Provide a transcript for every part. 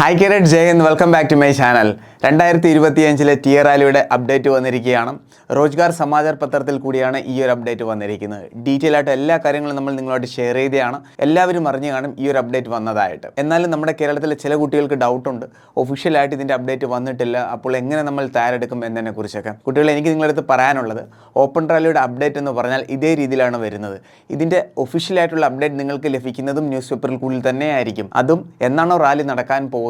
Hi കേരറ്റ് ജയ് എന്ന് welcome back to my channel രണ്ടായിരത്തി ഇരുപത്തിയഞ്ചിലെ ടി റാലിയുടെ അപ്ഡേറ്റ് വന്നിരിക്കുകയാണ്. റോജ്ഗാർ സമാചാർ പത്രത്തിൽ കൂടിയാണ് ഈ ഒരു അപ്ഡേറ്റ് വന്നിരിക്കുന്നത്. ഡീറ്റെയിൽ ആയിട്ട് എല്ലാ കാര്യങ്ങളും നമ്മൾ നിങ്ങളോട് ഷെയർ ചെയ്തതാണ്. എല്ലാവരും അറിഞ്ഞു കാണും ഈ ഒരു അപ്ഡേറ്റ് വന്നതായിട്ട്. എന്നാലും നമ്മുടെ കേരളത്തിലെ ചില കുട്ടികൾക്ക് ഡൗട്ടുണ്ട് ഒഫീഷ്യലായിട്ട് ഇതിന്റെ അപ്ഡേറ്റ് വന്നിട്ടില്ല. അപ്പോൾ എങ്ങനെ നമ്മൾ തയ്യാറെടുക്കും എന്നതിനെ കുറിച്ചൊക്കെ. കുട്ടികൾ എനിക്ക് നിങ്ങളടുത്ത് പറയാനുള്ളത് ഓപ്പൺ റാലിയുടെ അപ്ഡേറ്റ് എന്ന് പറഞ്ഞാൽ ഇതേ രീതിയിലാണ് വരുന്നത്. ഇതിന്റെ ഒഫീഷ്യലായിട്ടുള്ള അപ്ഡേറ്റ് നിങ്ങൾക്ക് ലഭിക്കുന്നതും ന്യൂസ് പേപ്പറിൽ കൂടുതൽ തന്നെയായിരിക്കും. അതും എന്നാണോ റാലി നടക്കാൻ പോകുന്നത്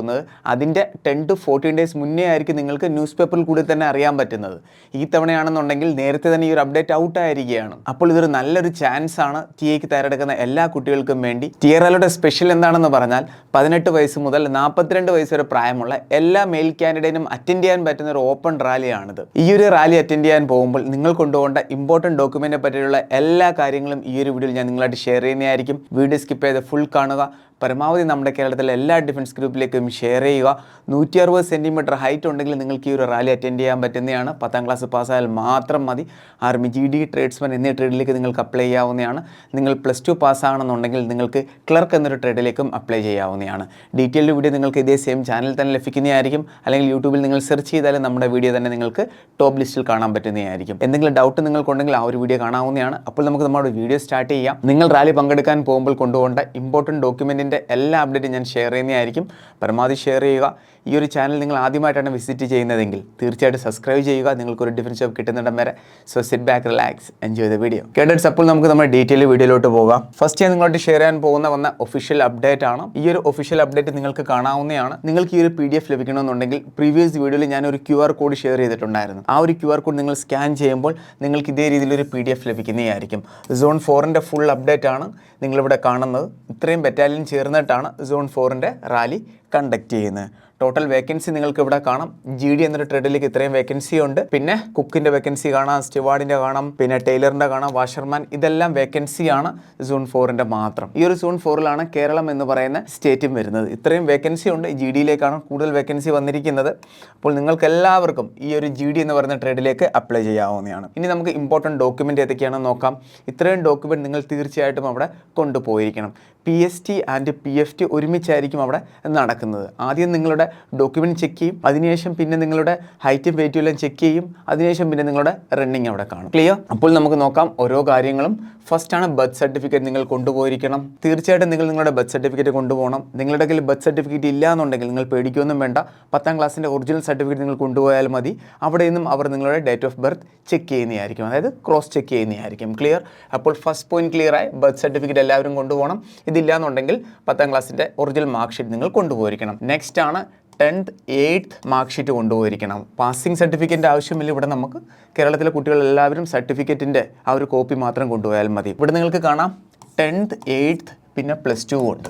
അതിന്റെ ടെൻ ടു ഫോർട്ടീൻ ഡേയ്സ് മുന്നേ ആയിരിക്കും നിങ്ങൾക്ക് ന്യൂസ് പേപ്പറിൽ കൂടി തന്നെ അറിയാൻ പറ്റുന്നത്. ഈ തവണയാണെന്നുണ്ടെങ്കിൽ നേരത്തെ തന്നെ ഈ ഒരു അപ്ഡേറ്റ് ഔട്ട് ആയിരിക്കുകയാണ്. അപ്പോൾ ഇതൊരു നല്ലൊരു ചാൻസ് ആണ് ടി എക്ക് തയ്യാറെടുക്കുന്ന എല്ലാ കുട്ടികൾക്കും വേണ്ടി. ടി റാലിയുടെ സ്പെഷ്യൽ എന്താണെന്ന് പറഞ്ഞാൽ പതിനെട്ട് വയസ്സ് മുതൽ നാൽപ്പത്തിരണ്ട് വയസ്സ് വരെ പ്രായമുള്ള എല്ലാ മെയിൽ കാൻഡിഡേറ്റിനും അറ്റൻഡ് ചെയ്യാൻ പറ്റുന്ന ഒരു ഓപ്പൺ റാലിയാണിത് ഈ ഒരു റാലി അറ്റൻഡ് ചെയ്യാൻ പോകുമ്പോൾ നിങ്ങൾ കൊണ്ടുപോകേണ്ട ഇമ്പോർട്ടന്റ് ഡോക്യുമെന്റിനെ പറ്റിയുള്ള എല്ലാ കാര്യങ്ങളും ഈ ഒരു വീഡിയോയിൽ ഞാൻ നിങ്ങളായിട്ട് ഷെയർ ചെയ്യുന്നതായിരിക്കും. വീഡിയോ സ്കിപ്പ് ചെയ്ത് ഫുൾ കാണുക. പരമാവധി നമ്മുടെ കേരളത്തിലെ എല്ലാ ഡിഫൻസ് ഗ്രൂപ്പിലേക്കും ഷെയർ ചെയ്യുക. നൂറ്റി അറുപത് സെന്റിമീറ്റർ ഹൈറ്റ് ഉണ്ടെങ്കിൽ നിങ്ങൾക്ക് ഈ ഒരു റാലി അറ്റൻഡ് ചെയ്യാൻ പറ്റുന്നതാണ്. പത്താം ക്ലാസ് പാസ്സായാൽ മാത്രം മതി. ആർമി ജി ഡി ട്രേഡ്സ്മാൻ എന്നീ ട്രേഡിലേക്ക് നിങ്ങൾക്ക് അപ്ലൈ ചെയ്യാവുന്നതാണ്. നിങ്ങൾ പ്ലസ് ടു പാസ്സാകണമെന്നുണ്ടെങ്കിൽ നിങ്ങൾക്ക് ക്ലർക്ക് എന്നൊരു ട്രേഡിലേക്കും അപ്ലൈ ചെയ്യാവുന്നതാണ്. ഡീറ്റെയിൽഡ് വീഡിയോ നിങ്ങൾക്ക് ഇതേ സെയിം ചാനൽ തന്നെ ലഭിക്കുന്നതായിരിക്കും. അല്ലെങ്കിൽ യൂട്യൂബിൽ നിങ്ങൾ സെർച്ച് ചെയ്താലും നമ്മുടെ വീഡിയോ തന്നെ നിങ്ങൾക്ക് ടോപ്പ് ലിസ്റ്റിൽ കാണാൻ പറ്റുന്നതായിരിക്കും. എന്തെങ്കിലും ഡൗട്ട് നിങ്ങൾക്കുണ്ടെങ്കിൽ ആ ഒരു വീഡിയോ കാണാവുന്നതാണ്. അപ്പോൾ നമുക്ക് നമ്മുടെ വീഡിയോ സ്റ്റാർട്ട് ചെയ്യാം. നിങ്ങൾ റാലി പങ്കെടുക്കാൻ പോകുമ്പോൾ കൊണ്ടുപോകേണ്ട ഇമ്പോർട്ടന്റ് ഡോക്യുമെന്റിന്റെ എല്ലാ അപ്ഡേറ്റും ഞാൻ ഷെയർ ചെയ്യുന്നതായിരിക്കും. പരമാവധി ഷെയർ ചെയ്യുക. ഈ ഒരു ചാനൽ നിങ്ങൾ ആദ്യമായിട്ടാണ് വിസിറ്റ് ചെയ്യുന്നതെങ്കിൽ തീർച്ചയായിട്ടും സബ്സ്ക്രൈബ് ചെയ്യുക. നിങ്ങൾക്ക് ഒരു ഡിഫറൻസ് ഓഫ് കിട്ടുന്നിടം വരെ. So sit back relax enjoy the video കേട്ടിട്ട് അപ്പോൾ നമുക്ക് നമ്മുടെ ഡീറ്റെയിൽ വീഡിയോയിലോട്ട് പോകാം. ഫസ്റ്റ് ഞാൻ നിങ്ങളോട് ഷെയർ ചെയ്യാൻ പോകുന്ന വന്ന ഒഫീഷ്യൽ അപ്ഡേറ്റ് ആണ്. ഈ ഒരു ഒഫീഷ്യൽ അപ്ഡേറ്റ് നിങ്ങൾക്ക് കാണാവുന്നതാണ്. നിങ്ങൾക്ക് ഈ ഒരു പി ഡി എഫ് ലഭിക്കണമെന്നുണ്ടെങ്കിൽ പ്രീവിയസ് വീഡിയോയിൽ ഞാൻ ഒരു ക്യു ആർ കോഡ് ഷെയർ ചെയ്തിട്ടുണ്ടായിരുന്നു. ആ ഒരു ക്യു ആർ കോഡ് നിങ്ങൾ സ്കാൻ ചെയ്യുമ്പോൾ നിങ്ങൾക്ക് ഇതേ രീതിയിലൊരു പി ഡി എഫ് ലഭിക്കുന്നതായിരിക്കും സോൺ ഫോറിന്റെ ഫുൾ അപ്ഡേറ്റ് ആണ് നിങ്ങളിവിടെ കാണുന്നത്. ഇത്രയും ബറ്റാലിയൻ ചേർന്നിട്ടാണ് സോൺ ഫോറിന്റെ റാലി കണ്ടക്ട് ചെയ്യുന്നത്. ടോട്ടൽ വേക്കൻസി നിങ്ങൾക്ക് ഇവിടെ കാണാം. ജി ഡി എന്നൊരു ട്രേഡിലേക്ക് ഇത്രയും വേക്കൻസി ഉണ്ട്. പിന്നെ കുക്കിന്റെ വേക്കൻസി കാണാം സ്റ്റിവാർഡിന്റെ കാണാം പിന്നെ ടൈലറിന്റെ കാണാം വാഷർമാൻ ഇതെല്ലാം വേക്കൻസിയാണ് സോൺ ഫോറിന്റെ മാത്രം. ഈ ഒരു സോൺ ഫോറിലാണ് കേരളം എന്ന് പറയുന്ന സ്റ്റേറ്റും വരുന്നത്. ഇത്രയും വേക്കൻസി ഉണ്ട്. ജി ഡിയിലേക്കാണ് കൂടുതൽ വേക്കൻസി വന്നിരിക്കുന്നത്. അപ്പോൾ നിങ്ങൾക്ക് എല്ലാവർക്കും ഈ ഒരു ജി ഡി എന്ന് പറയുന്ന ട്രേഡിലേക്ക് അപ്ലൈ ചെയ്യാവുന്നതാണ്. ഇനി നമുക്ക് ഇമ്പോർട്ടന്റ് ഡോക്യുമെന്റ് ഏതൊക്കെയാണെന്ന് നോക്കാം. ഇത്രയും ഡോക്യുമെന്റ് നിങ്ങൾ തീർച്ചയായിട്ടും അവിടെ കൊണ്ടുപോയിരിക്കണം. P S T and P F T ഒരുമിച്ചായിരിക്കും അവിടെ നടക്കുന്നത്. ആദ്യം നിങ്ങളുടെ ഡോക്യുമെന്റ് ചെക്ക് ചെയ്യും. അതിനുശേഷം പിന്നെ നിങ്ങളുടെ ഹൈറ്റും വെയിറ്റും എല്ലാം ചെക്ക് ചെയ്യും. അതിനുശേഷം പിന്നെ നിങ്ങളുടെ റണ്ണിങ് അവിടെ കാണും. ക്ലിയർ അപ്പോൾ നമുക്ക് നോക്കാം ഓരോ കാര്യങ്ങളും. ഫസ്റ്റ് ആണ് ബർത്ത് സർട്ടിഫിക്കറ്റ് നിങ്ങൾ കൊണ്ടുപോയിരിക്കണം. തീർച്ചയായിട്ടും നിങ്ങൾ നിങ്ങളുടെ ബർത്ത് സർട്ടിഫിക്കറ്റ് കൊണ്ടുപോകണം. നിങ്ങളുടെ കയ്യിൽ ബർത്ത് സർട്ടിഫിക്കറ്റ് ഇല്ല എന്നുണ്ടെങ്കിൽ നിങ്ങൾ പേടിക്കൊന്നും വേണ്ട. പത്താം ക്ലാസ്സിന്റെ ഒറിജിനൽ സർട്ടിഫിക്കറ്റ് നിങ്ങൾ കൊണ്ടുപോയാൽ മതി. അവിടെ നിന്നും അവർ നിങ്ങളുടെ ഡേറ്റ് ഓഫ് ബർത്ത് ചെക്ക് ചെയ്യുന്നതായിരിക്കും. അതായത് ക്രോസ് ചെക്ക് ചെയ്യുന്നതായിരിക്കും. ക്ലിയർ അപ്പോൾ ഫസ്റ്റ് പോയിന്റ് ക്ലിയർ ആയി. ബർത്ത് സർട്ടിഫിക്കറ്റ് എല്ലാവരും കൊണ്ടുപോകണം. ഇതില്ല എന്നുണ്ടെങ്കിൽ പത്താം ക്ലാസ്സിന്റെ ഒറിജിനൽ മാർക്ക് ഷീറ്റ് നിങ്ങൾ കൊണ്ടുപോയിരിക്കണം. നെക്സ്റ്റ് ആണ് ടെൻത്ത് എയ്ത്ത് മാർക്ക് ഷീറ്റ് കൊണ്ടുപോയിരിക്കണം. പാസിംഗ് സർട്ടിഫിക്കറ്റിന്റെ ആവശ്യമില്ല. ഇവിടെ നമുക്ക് കേരളത്തിലെ കുട്ടികൾ എല്ലാവരും സർട്ടിഫിക്കറ്റിന്റെ ആ ഒരു കോപ്പി മാത്രം കൊണ്ടുപോയാൽ മതി. ഇവിടെ നിങ്ങൾക്ക് കാണാം ടെൻത്ത് എയ്ത്ത് പിന്നെ പ്ലസ് ടു ഉണ്ട്.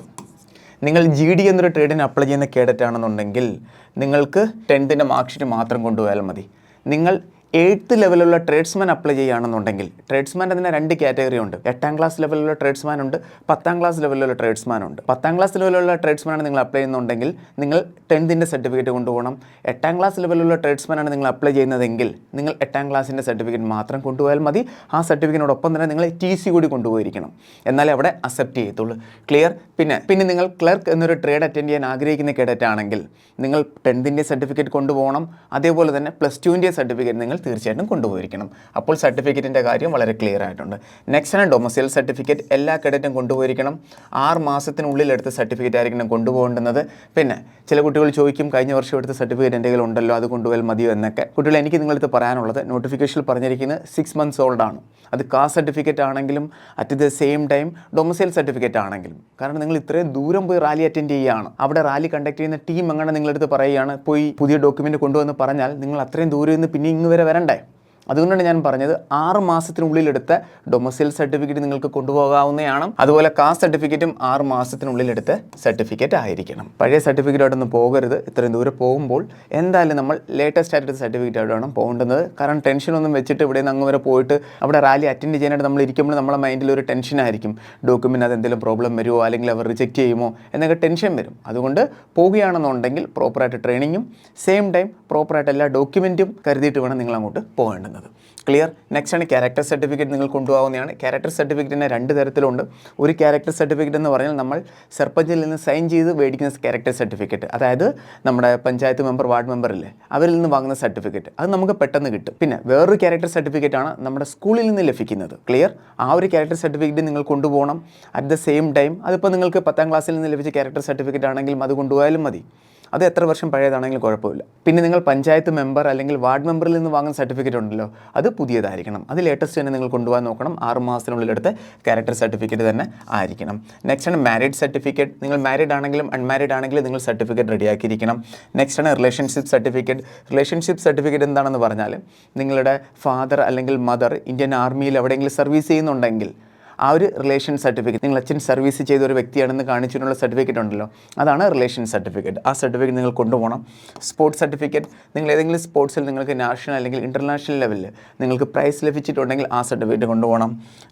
നിങ്ങൾ ജി ഡി എന്നൊരു ട്രേഡിന് അപ്ലൈ ചെയ്യുന്ന കേഡറ്റ് ആണെന്നുണ്ടെങ്കിൽ നിങ്ങൾക്ക് ടെൻത്തിന്റെ മാർക്ക് ഷീറ്റ് മാത്രം കൊണ്ടുപോയാൽ മതി. നിങ്ങൾ എയ്ത്ത് ലെവലുള്ള ട്രേഡ്സ്മാൻ അപ്ലൈ ചെയ്യുകയാണെന്നുണ്ടെങ്കിൽ ട്രേഡ്സ്മാൻ അതിന് രണ്ട് കാറ്റഗറി ഉണ്ട്. എട്ടാം ക്ലാസ് ലെവലുള്ള ട്രേഡ്സ്മാൻ ഉണ്ട് പത്താം ക്ലാസ് ലെവലുള്ള ട്രേഡ്സ്മാൻ ഉണ്ട്. പത്താം ക്ലാസ് ലെവലുള്ള ട്രേഡ്സ്മാനാണ് നിങ്ങൾ അപ്ലൈ ചെയ്യുന്നുണ്ടെങ്കിൽ നിങ്ങൾ ടെൻത്തിന്റെ സർട്ടിഫിക്കറ്റ് കൊണ്ടുപോകണം. എട്ടാം ക്ലാസ് ലെവലുള്ള ട്രേഡ്സ്മാനാണ് നിങ്ങൾ അപ്ലൈ ചെയ്യുന്നതെങ്കിൽ നിങ്ങൾ എട്ടാം ക്ലാസ്സിന്റെ സർട്ടിഫിക്കറ്റ് മാത്രം കൊണ്ടുപോയാൽ മതി. ആ സർട്ടിഫിക്കറ്റിനോടൊപ്പം തന്നെ നിങ്ങൾ ടി സി കൂടി കൊണ്ടുപോയിരിക്കണം. എന്നാലേ അവിടെ അക്സെപ്റ്റ് ചെയ്യത്തുള്ളൂ. ക്ലിയർ പിന്നെ പിന്നെ നിങ്ങൾ ക്ലർക്ക് എന്നൊരു ട്രേഡ് അറ്റൻഡ് ചെയ്യാൻ ആഗ്രഹിക്കുന്ന കേഡറ്റ് ആണെങ്കിൽ നിങ്ങൾ ടെൻത്തിന്റെ സർട്ടിഫിക്കറ്റ് കൊണ്ടുപോകണം. അതേപോലെ തന്നെ പ്ലസ് ടുവിന്റെ സർട്ടിഫിക്കറ്റ് നിങ്ങൾ തീർച്ചയായിട്ടും കൊണ്ടുപോയിരിക്കണം. അപ്പോൾ സർട്ടിഫിക്കറ്റിന്റെ കാര്യം വളരെ ക്ലിയർ ആയിട്ടുണ്ട്. നെക്സ്റ്റ് ആണ് ഡൊമസൈൽ സർട്ടിഫിക്കറ്റ് എല്ലാ കേഡറ്റും കൊണ്ടുപോയിരിക്കണം. ആറ് മാസത്തിനുള്ളിൽ എടുത്ത സർട്ടിഫിക്കറ്റ് ആയിരിക്കണം കൊണ്ടുപോകേണ്ടുന്നത്. പിന്നെ ചില കുട്ടികൾ ചോദിക്കും കഴിഞ്ഞ വർഷം എടുത്ത സർട്ടിഫിക്കറ്റ് കയ്യിൽ ഉണ്ടല്ലോ അത് കൊണ്ടുപോയാൽ മതിയോ? എന്നൊക്കെ. കുട്ടികൾ എനിക്ക് നിങ്ങളടുത്ത് പറയാനുള്ളത് നോട്ടിഫിക്കേഷനിൽ പറഞ്ഞിരിക്കുന്നത് സിക്സ് മന്ത്സ് ഓൾഡ് ആണ്. അത് കാസ്റ്റ് സർട്ടിഫിക്കറ്റ് ആണെങ്കിലും at the same time domicile certificate ആണെങ്കിലും. കാരണം നിങ്ങൾ ഇത്രയും ദൂരം പോയി റാലി അറ്റൻഡ് ചെയ്യുകയാണ്. അവിടെ റാലി കണ്ടക്ട് ചെയ്യുന്ന ടീം എങ്ങനെ നിങ്ങളടുത്ത് പറയുകയാണ് പോയി പുതിയ ഡോക്യുമെന്റ് കൊണ്ടുവന്ന് പറഞ്ഞാൽ നിങ്ങൾ അത്രയും ദൂരം നിന്ന് പിന്നെ ഇങ്ങ് വരെ വരണ്ടേ? അതുകൊണ്ടാണ് ഞാൻ പറഞ്ഞത് ആറ് മാസത്തിനുള്ളിൽ എടുത്ത ഡൊമസൈൽ സർട്ടിഫിക്കറ്റ് നിങ്ങൾക്ക് കൊണ്ടുപോകാവുന്നതാണ്. അതുപോലെ കാസ്റ്റ് സർട്ടിഫിക്കറ്റും ആറ് മാസത്തിനുള്ളിൽ എടുത്ത സർട്ടിഫിക്കറ്റ് ആയിരിക്കണം. പഴയ സർട്ടിഫിക്കറ്റ് ആയിട്ടൊന്നും പോകരുത്. ഇത്രയും ദൂരെ പോകുമ്പോൾ എന്തായാലും നമ്മൾ ലേറ്റസ്റ്റ് ആയിട്ട് സർട്ടിഫിക്കറ്റ് ആയിട്ട് വേണം പോകേണ്ടത്. കാരണം ടെൻഷനൊന്നും വെച്ചിട്ട് ഇവിടെ നിന്ന് അങ്ങ് വരെ പോയിട്ട് അവിടെ റാലി അറ്റൻഡ് ചെയ്യാനായിട്ട് നമ്മൾ ഇരിക്കുമ്പോൾ നമ്മുടെ മൈൻഡിൽ ഒരു ടെൻഷനായിരിക്കും ഡോക്യുമെന്റ് അത് എന്തെങ്കിലും പ്രോബ്ലം വരുമോ? അല്ലെങ്കിൽ അവർ റിജക്റ്റ് ചെയ്യുമോ? എന്നൊക്കെ ടെൻഷൻ വരും. അതുകൊണ്ട് പോവുകയാണെന്നുണ്ടെങ്കിൽ പ്രോപ്പറായിട്ട് ട്രെയിനിങ്ങും സെയിം ടൈം പ്രോപ്പറായിട്ട് എല്ലാ ഡോക്യുമെന്റും കരുതിയിട്ട് വേണം നിങ്ങൾ അങ്ങോട്ട് പോകേണ്ടത്. വരുന്നത് ക്ലിയർ നെക്സ്റ്റ് ആണ് ക്യാരക്ടർ സർട്ടിഫിക്കറ്റ് നിങ്ങൾ കൊണ്ടുപോകുന്നതാണ് ക്യാരക്ടർ സർട്ടിഫിക്കറ്റിന് രണ്ട് തരത്തിലുണ്ട്. ഒരു ക്യാരക്ടർ സർട്ടിഫിക്കറ്റ് എന്ന് പറഞ്ഞാൽ നമ്മൾ സർപ്പഞ്ചിൽ നിന്ന് സൈൻ ചെയ്ത് മേടിക്കുന്ന ക്യാരക്ടർ സർട്ടിഫിക്കറ്റ് അതായത് നമ്മുടെ പഞ്ചായത്ത് മെമ്പർ വാർഡ് മെമ്പറില്ലേ അവരിൽ നിന്ന് വാങ്ങുന്ന സർട്ടിഫിക്കറ്റ് അത് നമുക്ക് പെട്ടെന്ന് കിട്ടും. പിന്നെ വേറൊരു ക്യാരക്ടർ സർട്ടിഫിക്കറ്റ് ആണ് നമ്മുടെ സ്കൂളിൽ നിന്ന് ലഭിക്കുന്നത്. ക്ലിയർ ആ ഒരു ക്യാരക്ടർ സർട്ടിഫിക്കറ്റ് നിങ്ങൾ കൊണ്ടുപോകണം. അറ്റ് ദ സെയിം ടൈം അതിപ്പോൾ നിങ്ങൾക്ക് പത്താം ക്ലാസ്സിൽ നിന്ന് ലഭിച്ച ക്യാരക്ടർ സർട്ടിഫിക്കറ്റ് ആണെങ്കിലും അത് കൊണ്ടുപോയാലും മതി. അത് എത്ര വർഷം പഴയതാണെങ്കിലും കുഴപ്പമില്ല. പിന്നെ നിങ്ങൾ പഞ്ചായത്ത് മെമ്പർ അല്ലെങ്കിൽ വാർഡ് മെമ്പറിൽ നിന്ന് വാങ്ങുന്ന സർട്ടിഫിക്കറ്റ് ഉണ്ടല്ലോ അത് പുതിയതായിരിക്കണം. അത് ലേറ്റസ്റ്റ് തന്നെ നിങ്ങൾ കൊണ്ടുപോകാൻ നോക്കണം. ആറ് മാസത്തിനുള്ളിൽ എടുത്ത ക്യാരക്ടർ സർട്ടിഫിക്കറ്റ് തന്നെ ആയിരിക്കണം. നെക്സ്റ്റ് ആണ് മാരീഡ് സർട്ടിഫിക്കറ്റ് നിങ്ങൾ മാരീഡ് ആണെങ്കിലും അൺമാരീഡ് ആണെങ്കിലും നിങ്ങൾ സർട്ടിഫിക്കറ്റ് റെഡിയാക്കിയിരിക്കണം നെക്സ്റ്റ് ആണ് റിലേഷൻഷിപ്പ് സർട്ടിഫിക്കറ്റ് റിലേഷൻഷിപ്പ് സർട്ടിഫിക്കറ്റ് എന്താണെന്ന് പറഞ്ഞാൽ നിങ്ങളുടെ ഫാദർ അല്ലെങ്കിൽ മദർ ഇന്ത്യൻ ആർമിയിൽ എവിടെയെങ്കിലും സർവീസ് ചെയ്യുന്നുണ്ടെങ്കിൽ ആ ഒരു റിലേഷൻ സർട്ടിഫിക്കറ്റ് നിങ്ങൾ അച്ഛൻ സർവീസ് ചെയ്ത ഒരു വ്യക്തിയാണെന്ന് കാണിച്ചിട്ടുള്ള സർട്ടിഫിക്കറ്റ് ഉണ്ടല്ലോ അതാണ് റിലേഷൻ സർട്ടിഫിക്കറ്റ് ആ സർട്ടിഫിക്കറ്റ് നിങ്ങൾ കൊണ്ടുപോകണം. സ്പോർട്സ് സർട്ടിഫിക്കറ്റ് നിങ്ങൾ ഏതെങ്കിലും സ്പോർട്സിൽ നിങ്ങൾക്ക് നാഷണൽ അല്ലെങ്കിൽ ഇന്റർനാഷണൽ ലെവലിൽ നിങ്ങൾക്ക് പ്രൈസ് ലഭിച്ചിട്ടുണ്ടെങ്കിൽ ആ സർട്ടിഫിക്കറ്റ് കൊണ്ടുപോകണം.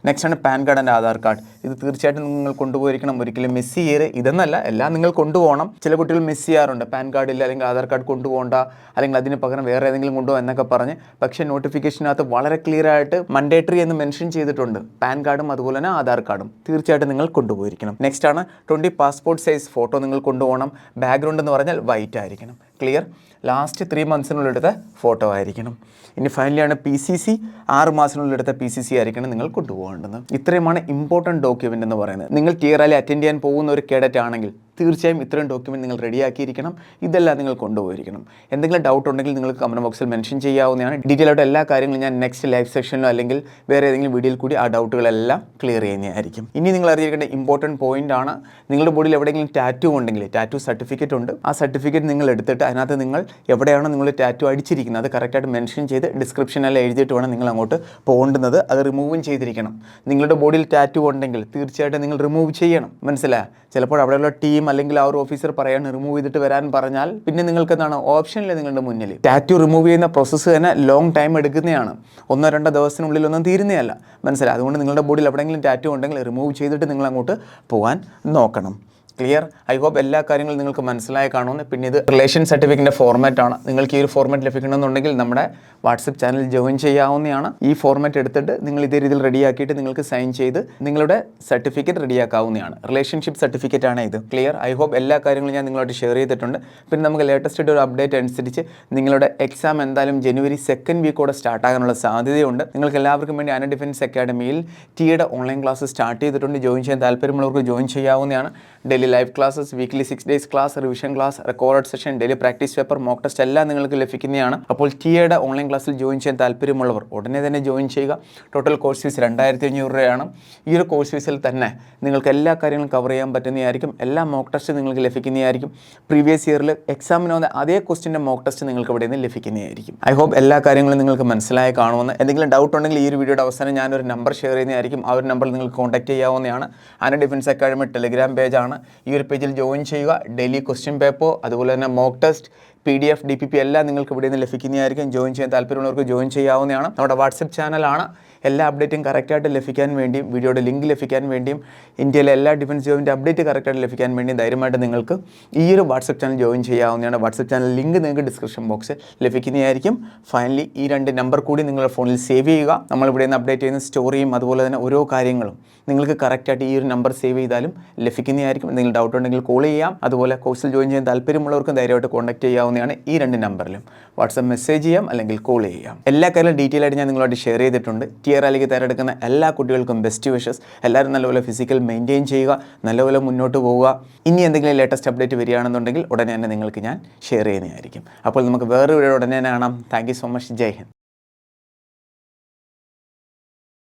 നെക്സ്റ്റ് ആണ് PAN card and Aadhaar card ഇത് തീർച്ചയായിട്ടും നിങ്ങൾ കൊണ്ടുപോയിരിക്കണം. ഒരിക്കലും മിസ് ചെയ്യരുത് ഇതെന്നല്ല എല്ലാം നിങ്ങൾ കൊണ്ടുപോകണം. ചില കുട്ടികൾ മിസ് ചെയ്യാറുണ്ട്. പാൻ കാർഡ് ഇല്ല അല്ലെങ്കിൽ ആധാർ കാർഡ് കൊണ്ടുപോകണ്ട അല്ലെങ്കിൽ അതിന് പകരം വേറെ ഏതെങ്കിലും കൊണ്ടുപോകാം എന്നൊക്കെ പറഞ്ഞ്. പക്ഷേ നോട്ടിഫിക്കേഷനകത്ത് വളരെ ക്ലിയർ ആയിട്ട് മണ്ടേറ്ററി എന്ന് മെൻഷൻ ചെയ്തിട്ടുണ്ട്. പാൻ കാർഡും അതുപോലെ തന്നെ ആധാർ കാർഡും തീർച്ചയായിട്ടും നിങ്ങൾ കൊണ്ടുപോയിരിക്കണം. നെക്സ്റ്റ് ആണ് ട്വന്റി പാസ്പോർട്ട് സൈസ് ഫോട്ടോ നിങ്ങൾ കൊണ്ടുപോകണം. ബാക്ക്ഗ്രൗണ്ട് എന്ന് പറഞ്ഞാൽ വൈറ്റ് ആയിരിക്കണം. ക്ലിയർ ലാസ്റ്റ് ത്രീ മന്ത്സിനുള്ളിൽ എടുത്ത ഫോട്ടോ ആയിരിക്കണം. ഇനി ഫൈനലിയാണ് പി സി സി ആറ് മാസത്തിനുള്ളിൽ എടുത്ത പി സി സി ആയിരിക്കണം നിങ്ങൾ കൊണ്ടുപോകേണ്ടത്. ഇത്രയുമാണ് ഇമ്പോർട്ടന്റ് ഡോക്യുമെന്റ് എന്ന് പറയുന്നത്. നിങ്ങൾ ടി അറ്റൻഡ് ചെയ്യാൻ പോകുന്ന ഒരു കേഡറ്റ് ആണെങ്കിൽ തീർച്ചയായും ഇത്രയും ഡോക്യുമെന്റ് നിങ്ങൾ റെഡിയാക്കിയിരിക്കണം ഇതെല്ലാം നിങ്ങൾ കൊണ്ടുപോയിരിക്കണം. എന്തെങ്കിലും ഡൗട്ട് ഉണ്ടെങ്കിൽ നിങ്ങൾക്ക് കമന്റ് ബോക്സിൽ മെൻഷൻ ചെയ്യാവുന്നതാണ്. ഡീറ്റെയിൽ ആയിട്ട് എല്ലാ കാര്യങ്ങളും ഞാൻ നെക്സ്റ്റ് ലൈവ് സെക്ഷനിലോ അല്ലെങ്കിൽ വേറെ ഏതെങ്കിലും വീഡിയോയിൽ കൂടി ആ ഡൗട്ടുകളെല്ലാം ക്ലിയർ ചെയ്യുന്നതായിരിക്കും. ഇനി നിങ്ങൾ അറിയിക്കേണ്ട ഇമ്പോർട്ടന്റ് പോയിന്റ് ആണ്. നിങ്ങളുടെ ബോഡിയിൽ എവിടെയെങ്കിലും ടാറ്റു ഉണ്ടെങ്കിൽ ടാറ്റു സർട്ടിഫിക്കറ്റ് ഉണ്ട്. ആ സർട്ടിഫിക്കറ്റ് നിങ്ങൾ എടുത്തിട്ട് അതിനകത്ത് നിങ്ങൾ എവിടെയാണോ നിങ്ങൾ ടാറ്റു അടിച്ചിരിക്കുന്നത്? അത് കറക്റ്റായിട്ട് മെൻഷൻ ചെയ്ത് ഡിസ്ക്രിപ്ഷനെല്ലാം എഴുതിയിട്ട് വേണം നിങ്ങൾ അങ്ങോട്ട് പോകേണ്ടുന്നത് അത് റിമൂവും ചെയ്തിരിക്കണം. നിങ്ങളുടെ ബോഡിയിൽ ടാറ്റു ഉണ്ടെങ്കിൽ തീർച്ചയായിട്ടും നിങ്ങൾ റിമൂവ് ചെയ്യണം. മനസ്സിലായ? ചിലപ്പോൾ അവിടെയുള്ള ടീം അല്ലെങ്കിൽ ആ ഒരു ഓഫീസർ പറയാൻ റിമൂവ് ചെയ്തിട്ട് വരാൻ പറഞ്ഞാൽ പിന്നെ നിങ്ങൾക്ക് എന്താണ് ഓപ്ഷനില്ല നിങ്ങളുടെ മുന്നിൽ. ടാറ്റു റിമൂവ് ചെയ്യുന്ന പ്രോസസ്സ് തന്നെ ലോങ് ടൈം എടുക്കുന്നതാണ്. ഒന്നോ രണ്ടോ ദിവസത്തിനുള്ളിൽ ഒന്നും തീരുന്നതല്ല. മനസ്സിലായി? അതുകൊണ്ട് നിങ്ങളുടെ ബോഡിയിൽ എവിടെയെങ്കിലും ടാറ്റു ഉണ്ടെങ്കിൽ റിമൂവ് ചെയ്തിട്ട് നിങ്ങൾ അങ്ങോട്ട് പോകാൻ നോക്കണം. ക്ലിയർ ഐ ഹോപ്പ് എല്ലാ കാര്യങ്ങളും നിങ്ങൾക്ക് മനസ്സിലായി കാണുമെന്ന്. പിന്നെ ഇത് റിലേഷൻ സർട്ടിഫിക്കറ്റിന്റെ ഫോർമാറ്റാണ് നിങ്ങൾക്ക് ഈ ഒരു ഫോർമാറ്റ് ലഭിക്കണമെന്നുണ്ടെങ്കിൽ നമ്മുടെ വാട്സപ്പ് ചാനൽ ജോയിൻ ചെയ്യാവുന്നതാണ്. ഈ ഫോർമാറ്റ് എടുത്തിട്ട് നിങ്ങൾ ഇതേ രീതിയിൽ റെഡിയാക്കിയിട്ട് നിങ്ങൾക്ക് സൈൻ ചെയ്ത് നിങ്ങളുടെ സർട്ടിഫിക്കറ്റ് റെഡിയാക്കാവുന്നതാണ് റിലേഷൻഷിപ്പ് സർട്ടിഫിക്കറ്റ് ആണ് ഇത്. ക്ലിയർ ഐ ഹോപ്പ് എല്ലാ കാര്യങ്ങളും ഞാൻ നിങ്ങളോട് ഷെയർ ചെയ്തിട്ടുണ്ട്. പിന്നെ നമുക്ക് ലേറ്റസ്റ്റ് ഒരു അപ്ഡേറ്റ് അനുസരിച്ച് നിങ്ങളുടെ എക്സാം എന്തായാലും ജനുവരി സെക്കൻഡ് വീക്കോടെ സ്റ്റാർട്ടാകാനുള്ള സാധ്യതയുണ്ട്. നിങ്ങൾക്ക് എല്ലാവർക്കും വേണ്ടി അന ഡിഫൻസ് അക്കാഡമിയിൽ ടിയുടെ ഓൺലൈൻ ക്ലാസ് സ്റ്റാർട്ട് ചെയ്തിട്ടുണ്ട്. ജോയിൻ ചെയ്യാൻ താല്പര്യമുള്ളവർക്ക് ജോയിൻ ചെയ്യാവുന്നതാണ്. Daily live classes weekly six days class revision class record session daily practice paper mock test എല്ലാം നിങ്ങൾക്ക് ലഭിക്കുന്നതാണ്. അപ്പോൾ ടിയുടെ ഓൺലൈൻ ക്ലാസ്സിൽ ജോയിൻ ചെയ്യാൻ താല്പര്യമുള്ളവർ ഉടനെ തന്നെ ജോയിൻ ചെയ്യുക. ടോട്ടൽ കോഴ്സ് ഫീസ് രണ്ടായിരത്തി അഞ്ഞൂറ് രൂപയാണ്. ഈ ഒരു കോഴ്സ് ഫീസിൽ തന്നെ നിങ്ങൾക്ക് എല്ലാ കാര്യങ്ങളും കവർ ചെയ്യാൻ പറ്റുന്നതായിരിക്കും. എല്ലാ മോക്ക് ടെസ്റ്റ് നിങ്ങൾക്ക് ലഭിക്കുന്നതായിരിക്കും. പ്രീവിയസ് ഇയറിൽ എക്സാമിന് വന്ന അതേ ക്വസ്റ്റിന്റെ മോക്ക് ടെസ്റ്റ് നിങ്ങൾക്ക് ഇവിടെ നിന്ന് ലഭിക്കുന്നതായിരിക്കും. ഐ ഹോപ്പ് എല്ലാ കാര്യങ്ങളും നിങ്ങൾക്ക് മനസ്സിലായി കാണുമെന്ന്. എന്തെങ്കിലും ഡൗട്ട് ഉണ്ടെങ്കിൽ ഈ ഒരു വീഡിയോയുടെ അവസാനം ഞാനൊരു നമ്പർ ഷെയർ ചെയ്യുന്നതായിരിക്കും. ആ ഒരു നമ്പറിൽ നിങ്ങൾക്ക് കോൺടാക്ട് ചെയ്യാവുന്നതാണ്. ആന ഡിഫൻസ് അക്കാഡമി ടെലിഗ്രാം പേജാണ് ഈ ഒരു പേജിൽ ജോയിൻ ചെയ്യുക. ഡെയിലി ക്വസ്റ്റ്യൻ പേപ്പർ അതുപോലെ തന്നെ mock test P D F D P P എല്ലാം നിങ്ങൾക്ക് ഇവിടെ നിന്ന് ലഭിക്കുന്നതായിരിക്കും. ജോയിൻ ചെയ്യാൻ താല്പര്യമുള്ളവർക്ക് ജോയിൻ ചെയ്യാവുന്നതാണ്. നമ്മുടെ വാട്സപ്പ് ചാനലാണ്. എല്ലാ അപ്ഡേറ്റും കറക്റ്റായിട്ട് ലഭിക്കാൻ വേണ്ടിയും വീഡിയോയുടെ ലിങ്ക് ലഭിക്കാൻ വേണ്ടിയും ഇന്ത്യയിലെ എല്ലാ ഡിഫൻസ് ജോബിന്റെ അപ്ഡേറ്റ് കറക്റ്റായിട്ട് ലഭിക്കാൻ വേണ്ടിയും ധൈര്യമായിട്ട് നിങ്ങൾക്ക് ഈ ഒരു വാട്സപ്പ് ചാനൽ ജോയിൻ ചെയ്യാവുന്നതാണ്. വാട്സപ്പ് ചാനൽ ലിങ്ക് നിങ്ങൾക്ക് ഡിസ്ക്രിപ്ഷൻ ബോക്സിൽ ലഭിക്കുന്നതായിരിക്കും. ഫൈനലി ഈ രണ്ട് നമ്പർ കൂടി നിങ്ങളുടെ ഫോണിൽ സേവ് ചെയ്യുക. നമ്മൾ ഇവിടെ നിന്ന് അപ്ഡേറ്റ് ചെയ്യുന്ന സ്റ്റോറിയും അതുപോലെ തന്നെ ഓരോ കാര്യങ്ങളും നിങ്ങൾക്ക് കറക്റ്റായിട്ട് ഈ ഒരു നമ്പർ സേവ് ചെയ്താലും ലഭിക്കുന്നതായിരിക്കും. എന്തെങ്കിലും ഡൗട്ട് ഉണ്ടെങ്കിൽ കോൾ ചെയ്യാം. അതുപോലെ കോഴ്സിൽ ജോയിൻ ചെയ്യാൻ താല്പര്യമുള്ളവർക്കും ധൈര്യമായിട്ട് കോൺടാക്ട് ചെയ്യാവുന്നതാണ് ഈ രണ്ട് നമ്പറിലും. വാട്സപ്പ് മെസ്സേജ് ചെയ്യാം അല്ലെങ്കിൽ കോൾ ചെയ്യാം. എല്ലാ കാര്യങ്ങളും ഡീറ്റെയിൽ ആയിട്ട് ഞാൻ നിങ്ങളോട് ഷെയർ ചെയ്തിട്ടുണ്ട്. ടിയർ അല്ലെങ്കിൽ തയ്യാറെടുക്കുന്ന എല്ലാ കുട്ടികൾക്കും ബെസ്റ്റ് വിഷസ് എല്ലാവരും നല്ലപോലെ ഫിസിക്കൽ മെയിന്റെയിൻ ചെയ്യുക നല്ലപോലെ മുന്നോട്ട് പോവുക. ഇനി എന്തെങ്കിലും ലേറ്റസ്റ്റ് അപ്ഡേറ്റ് വരികയാണെന്നുണ്ടെങ്കിൽ ഉടനെ തന്നെ നിങ്ങൾക്ക് ഞാൻ ഷെയർ ചെയ്യുന്നതായിരിക്കും. അപ്പോൾ നമുക്ക് വേറൊരു ഉടനെ കാണാം. Thank so much Jai Hind.